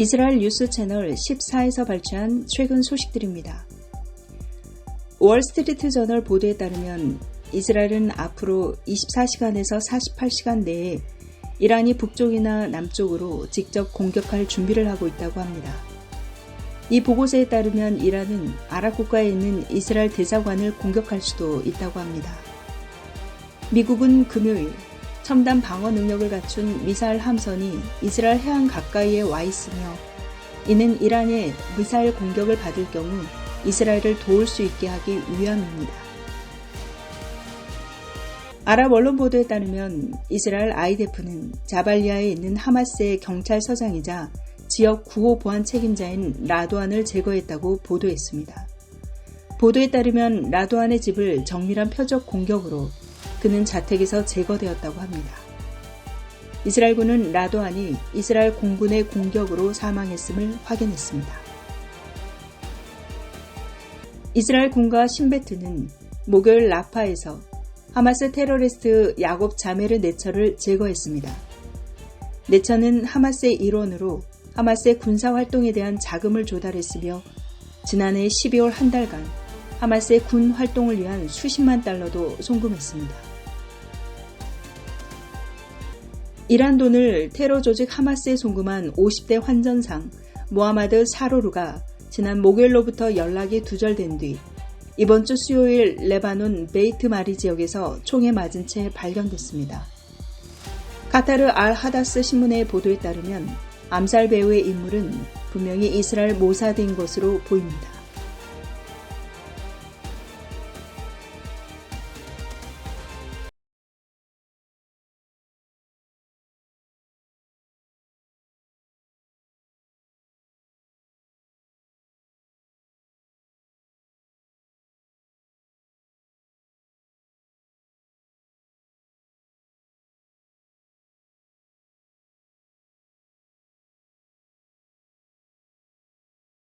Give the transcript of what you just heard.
이스라엘 뉴스 채널 14에서 발췌한 최근 소식들입니다. 월스트리트 저널 보도에 따르면 이스라엘은 앞으로 24시간에서 48시간 내에 이란이 북쪽이나 남쪽으로 직접 공격할 준비를 하고 있다고 합니다. 이 보고서에 따르면 이란은 아랍 국가에 있는 이스라엘 대사관을 공격할 수도 있다고 합니다. 미국은 금요일 첨단 방어 능력을 갖춘 미사일 함선이 이스라엘 해안 가까이에 와 있으며 이는 이란의 미사일 공격을 받을 경우 이스라엘을 도울 수 있게 하기 위함입니다. 아랍 언론 보도에 따르면 이스라엘 아이데프는 자발리아에 있는 하마스의 경찰서장이자 지역 구호 보안 책임자인 라도안을 제거했다고 보도했습니다. 보도에 따르면 라도안의 집을 정밀한 표적 공격으로 그는 자택에서 제거되었다고 합니다. 이스라엘군은 라도안이 이스라엘 공군의 공격으로 사망했음을 확인했습니다. 이스라엘 군과 신베트는 목요일 라파에서 하마스 테러리스트 야곱 자메르 네처를 제거했습니다. 네처는 하마스의 일원으로 하마스의 군사 활동에 대한 자금을 조달했으며 지난해 12월 한 달간 하마스의 군 활동을 위한 수십만 달러도 송금했습니다. 이란 돈을 테러 조직 하마스에 송금한 50대 환전상 모하마드 사로르가 지난 목요일로부터 연락이 두절된 뒤 이번 주 수요일 레바논 베이트 마리 지역에서 총에 맞은 채 발견됐습니다. 카타르 알 하다스 신문의 보도에 따르면 암살 배우의 인물은 분명히 이스라엘 모사드인 것으로 보입니다.